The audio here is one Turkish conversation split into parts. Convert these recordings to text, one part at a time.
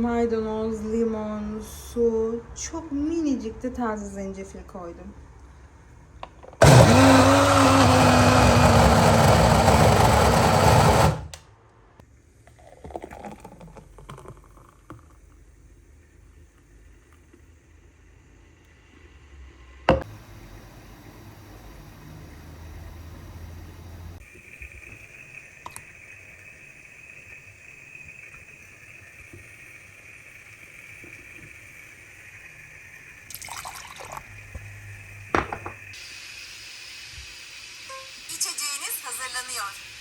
maydanoz, limon, su, çok minicik de taze zencefil koydum. İçeceğiniz hazırlanıyor.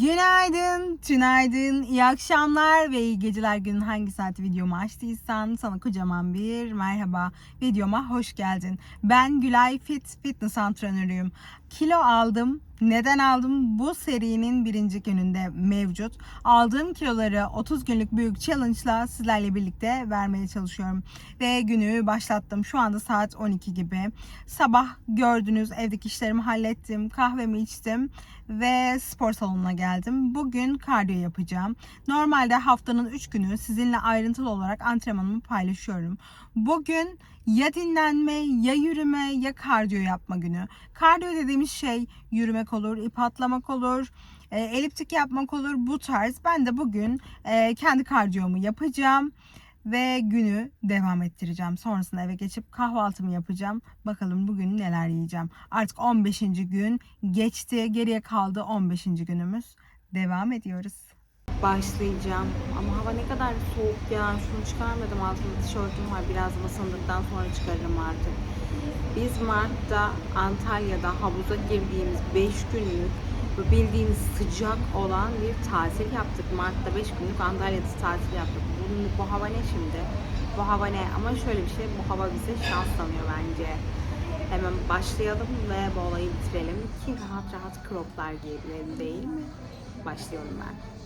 Günaydın, tünaydın, iyi akşamlar ve iyi geceler günün hangi saati videomu açtıysan sana kocaman bir merhaba. Videoma hoş geldin. Ben Gülay Fit Fitness antrenörüyüm. Kilo aldım. Neden aldım? Bu serinin birinci gününde mevcut. Aldığım kiloları 30 günlük büyük challenge'la sizlerle birlikte vermeye çalışıyorum. Ve günü başlattım. Şu anda saat 12 gibi. Sabah gördünüz evdeki işlerimi hallettim. Kahvemi içtim ve spor salonuna geldim. Bugün kardiyo yapacağım. Normalde haftanın 3 günü sizinle ayrıntılı olarak antrenmanımı paylaşıyorum. Bugün ya dinlenme, ya yürüme, ya kardiyo yapma günü. Kardiyo dediğimiz şey yürümek olur, ip atlamak olur, e, eliptik yapmak olur bu tarz. Ben de bugün e, kendi kardiyomu yapacağım ve günü devam ettireceğim. Sonrasında eve geçip kahvaltımı yapacağım. Bakalım bugün neler yiyeceğim. Artık 15. gün geçti. Geriye kaldı 15. günümüz. Devam ediyoruz. Başlayacağım. Ama hava ne kadar soğuk ya. Şunu çıkarmadım. Altımda tişörtüm var. Biraz ısındıktan sonra çıkarırım artık. Biz Mart'ta Antalya'da havuza girdiğimiz 5 günlük bildiğiniz sıcak olan bir tatil yaptık. Mart'ta 5 günlük Antalya'da tatil yaptık. Bunun, bu hava ne şimdi? Bu hava ne? Ama şöyle bir şey, bu hava bize şans tanıyor bence. Hemen başlayalım ve bu olayı bitirelim ki rahat rahat croplar giyebilelim değil mi? Başlıyorum ben.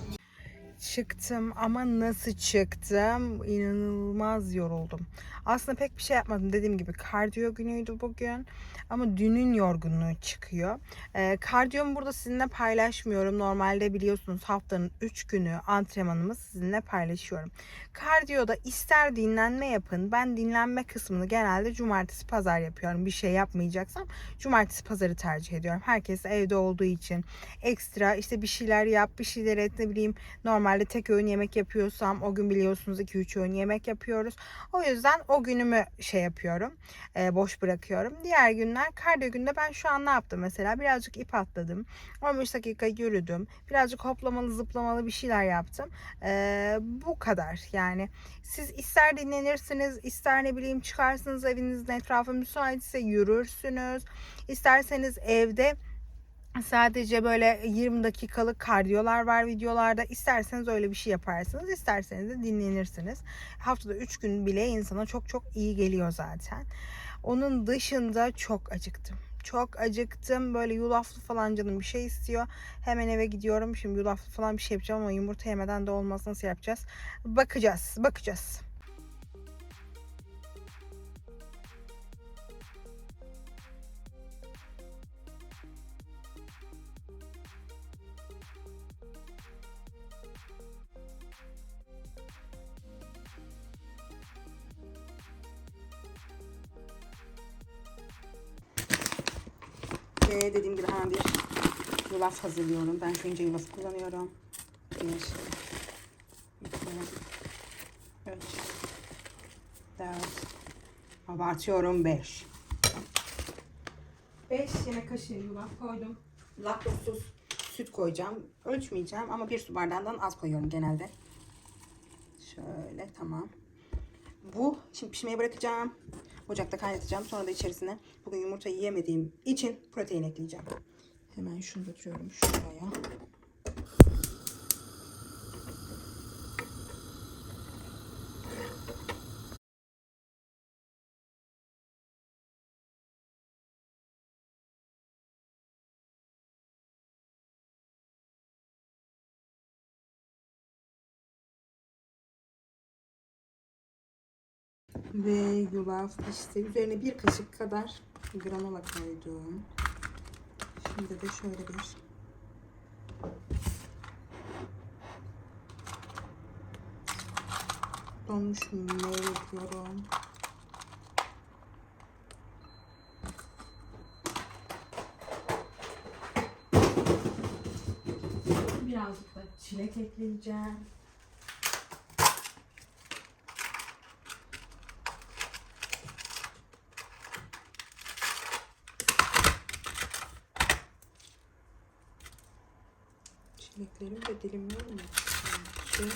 Çıktım ama nasıl çıktım? İnanılmaz yoruldum. Aslında pek bir şey yapmadım. Dediğim gibi kardiyo günüydü bugün. Ama dünün yorgunluğu çıkıyor. Ee, kardiyomu burada sizinle paylaşmıyorum. Normalde biliyorsunuz haftanın 3 günü antrenmanımı sizinle paylaşıyorum. Kardiyoda ister dinlenme yapın. Ben dinlenme kısmını genelde cumartesi pazar yapıyorum. Bir şey yapmayacaksam cumartesi pazarı tercih ediyorum. Herkes evde olduğu için ekstra işte bir şeyler yap, bir şeyler et ne bileyim normalde tek öğün yemek yapıyorsam o gün biliyorsunuz 2-3 öğün yemek yapıyoruz. O yüzden o günümü şey yapıyorum. e, boş bırakıyorum. Diğer günler kardiyo günde ben şu an ne yaptım mesela? Birazcık ip atladım. 15 dakika yürüdüm. Birazcık hoplamalı zıplamalı bir şeyler yaptım. E, bu kadar yani. Siz ister dinlenirsiniz, ister ne bileyim çıkarsınız evinizin etrafı müsaitse yürürsünüz. İsterseniz evde Sadece böyle 20 dakikalık kardiyolar var videolarda. İsterseniz öyle bir şey yaparsınız. isterseniz de dinlenirsiniz. Haftada 3 gün bile insana çok çok iyi geliyor zaten. Onun dışında çok acıktım. Çok acıktım. Böyle yulaflı falan canım bir şey istiyor. Hemen eve gidiyorum. Şimdi yulaflı falan bir şey yapacağım ama yumurta yemeden de olmaz. Nasıl yapacağız? Bakacağız. Bakacağız. Ve dediğim gibi hemen bir yulaf hazırlıyorum. Ben şu ince yulafı kullanıyorum. Bir, iki, üç, dört, abartıyorum beş. Beş yemek kaşığı yulaf koydum. Laktozsuz süt koyacağım. Ölçmeyeceğim ama bir su bardağından az koyuyorum genelde. Şöyle tamam. Bu şimdi pişmeye bırakacağım. Ocakta kaynatacağım. Sonra da içerisine bugün yumurta yiyemediğim için protein ekleyeceğim. Hemen şunu götürüyorum şuraya. Ve yulaf işte üzerine bir kaşık kadar granola koydum. Şimdi de şöyle bir donmuş meyve yapıyorum. Birazcık da çilek ekleyeceğim. Çileklerimi de dilimliyorum. Şöyle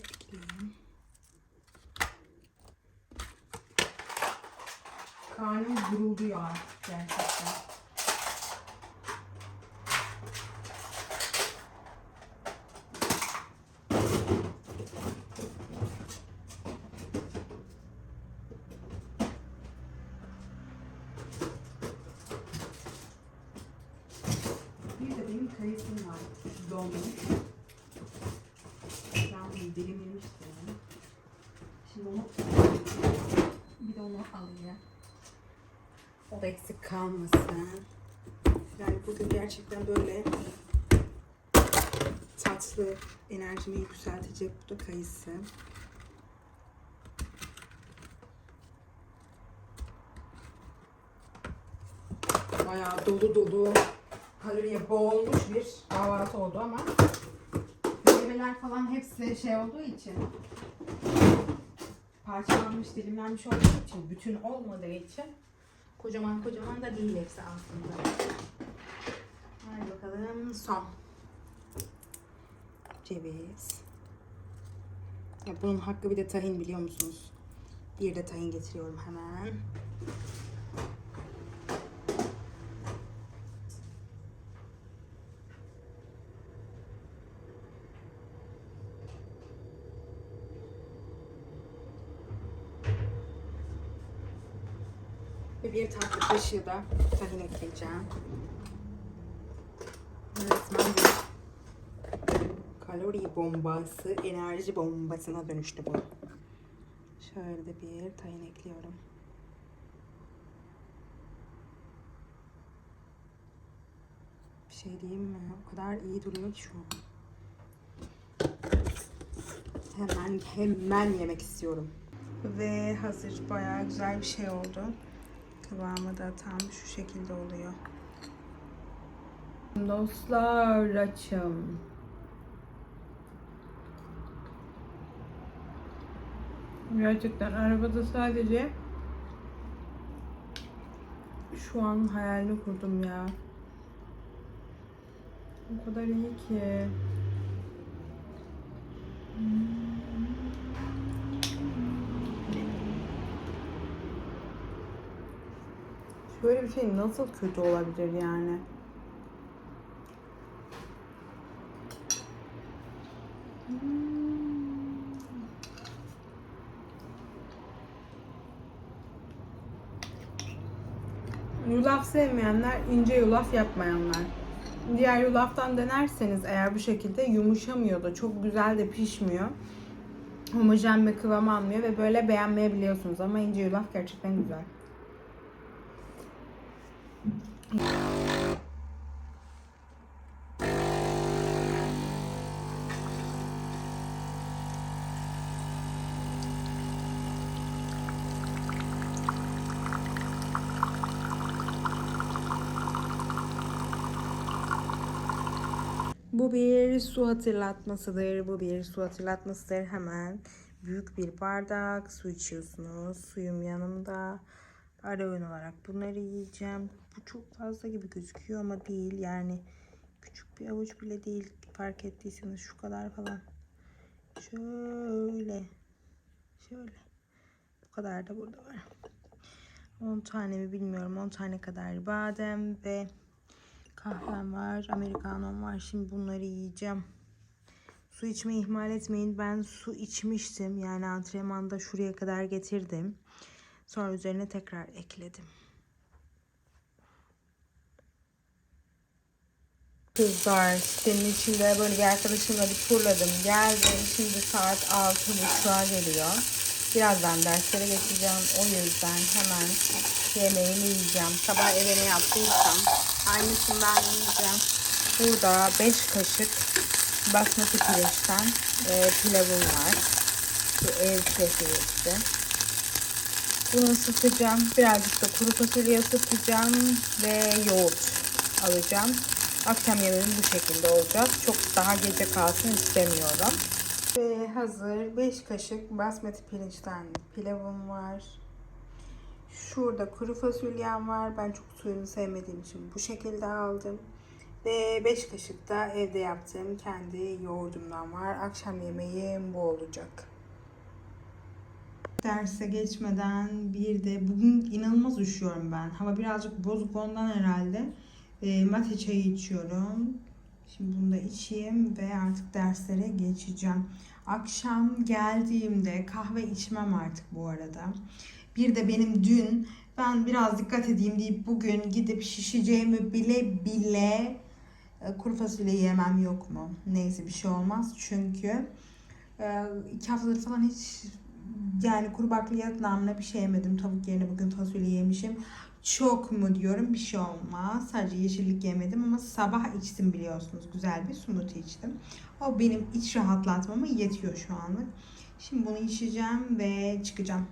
ekleyeyim. Karnım gurulduyor artık gerçekten. Bir de benim kayısım var. Dolmuş. Ben bunu dilimlemiştim. Şimdi onu bir de onu alayım. O da eksik kalmasın. Yani bugün gerçekten böyle tatlı enerjimi yükseltecek bu da kayısı. Bayağı dolu dolu kaloriye boğulmuş bir kahvaltı oldu ama meyveler falan hepsi şey olduğu için parçalanmış, dilimlenmiş olduğu için, bütün olmadığı için kocaman kocaman da değil hepsi aslında. Hadi bakalım son. Ceviz. Ya bunun hakkı bir de tahin biliyor musunuz? Bir de tahin getiriyorum hemen. Ve bir tatlı kaşığı da tahin ekleyeceğim. Resmen bir kalori bombası, enerji bombasına dönüştü bu. Şöyle de bir tahin ekliyorum. Bir şey diyeyim mi? O kadar iyi duruyor ki şu an. Hemen hemen yemek istiyorum. Ve hazır bayağı güzel bir şey oldu. Kıvamı da tam şu şekilde oluyor. Dostlar açım. Gerçekten arabada sadece şu an hayalini kurdum ya. O kadar iyi ki. Böyle bir şey nasıl kötü olabilir yani? Yulaf sevmeyenler, ince yulaf yapmayanlar. Diğer yulaftan denerseniz eğer bu şekilde yumuşamıyor da çok güzel de pişmiyor. Homojen bir kıvam almıyor ve böyle beğenmeyebiliyorsunuz ama ince yulaf gerçekten güzel. Bu bir su hatırlatmasıdır. Bu bir su hatırlatmasıdır. Hemen büyük bir bardak su içiyorsunuz. Suyum yanımda. Ara öğün olarak bunları yiyeceğim. Bu çok fazla gibi gözüküyor ama değil. Yani küçük bir avuç bile değil. Fark ettiyseniz şu kadar falan. Şöyle. Şöyle. Bu kadar da burada var. 10 tane mi bilmiyorum. 10 tane kadar badem ve kahvem var. Amerikanom var. Şimdi bunları yiyeceğim. Su içmeyi ihmal etmeyin. Ben su içmiştim. Yani antrenmanda şuraya kadar getirdim. Sonra üzerine tekrar ekledim. Kızlar sitenin içinde böyle bir arkadaşımla bir turladım. Geldim. Şimdi saat 6.30'a geliyor. Birazdan derslere geçeceğim. O yüzden hemen yemeğimi yiyeceğim. Sabah eve ne yaptıysam aynısından yiyeceğim. Burada 5 kaşık basmati pirinçten e, pilavım var. Bu ev şefiyeti. Bunu ısıtacağım. Birazcık da kuru fasulye ısıtacağım ve yoğurt alacağım. Akşam yemeğim bu şekilde olacak. Çok daha gece kalsın istemiyorum. Ve hazır 5 kaşık basmati pirinçten pilavım var. Şurada kuru fasulyem var. Ben çok suyunu sevmediğim için bu şekilde aldım. Ve 5 kaşık da evde yaptığım kendi yoğurdumdan var. Akşam yemeğim bu olacak. Derse geçmeden bir de bugün inanılmaz üşüyorum ben. Hava birazcık bozuk ondan herhalde. E, mate çayı içiyorum. Şimdi bunu da içeyim ve artık derslere geçeceğim. Akşam geldiğimde kahve içmem artık bu arada. Bir de benim dün ben biraz dikkat edeyim deyip bugün gidip şişeceğimi bile bile e, kuru fasulye yemem yok mu? Neyse bir şey olmaz çünkü e, iki haftadır falan hiç yani kuru bakliyat namına bir şey yemedim. Tavuk yerine bugün fasulye yemişim. Çok mu diyorum bir şey olmaz. Sadece yeşillik yemedim ama sabah içtim biliyorsunuz. Güzel bir smoothie içtim. O benim iç rahatlatmama yetiyor şu anlık. Şimdi bunu içeceğim ve çıkacağım.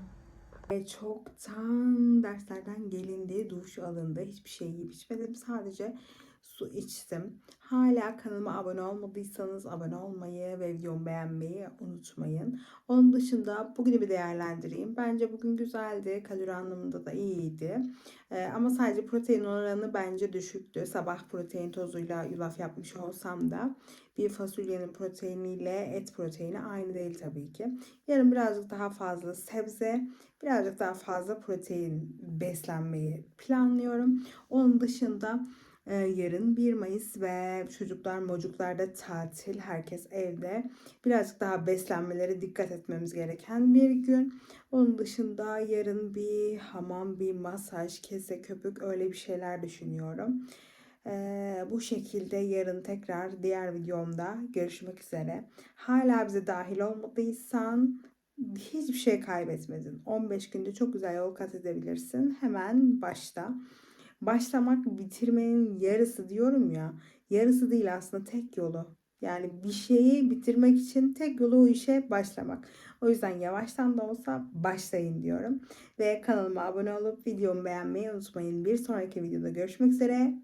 Ve çoktan derslerden gelindi, duş alındı. Hiçbir şey yiyip içmedim. Sadece su içtim. Hala kanalıma abone olmadıysanız abone olmayı ve videomu beğenmeyi unutmayın. Onun dışında bugünü bir değerlendireyim. Bence bugün güzeldi. Kalori anlamında da iyiydi. Ee, ama sadece protein oranı bence düşüktü. Sabah protein tozuyla yulaf yapmış olsam da bir fasulyenin proteiniyle et proteini aynı değil tabii ki. Yarın birazcık daha fazla sebze, birazcık daha fazla protein beslenmeyi planlıyorum. Onun dışında ee, yarın 1 Mayıs ve çocuklar mocuklarda tatil. Herkes evde. Birazcık daha beslenmelere dikkat etmemiz gereken bir gün. Onun dışında yarın bir hamam, bir masaj, kese, köpük öyle bir şeyler düşünüyorum. Ee, bu şekilde yarın tekrar diğer videomda görüşmek üzere. Hala bize dahil olmadıysan hiçbir şey kaybetmedin. 15 günde çok güzel yol kat edebilirsin. Hemen başta başlamak bitirmenin yarısı diyorum ya. Yarısı değil aslında tek yolu. Yani bir şeyi bitirmek için tek yolu o işe başlamak. O yüzden yavaştan da olsa başlayın diyorum. Ve kanalıma abone olup videomu beğenmeyi unutmayın. Bir sonraki videoda görüşmek üzere.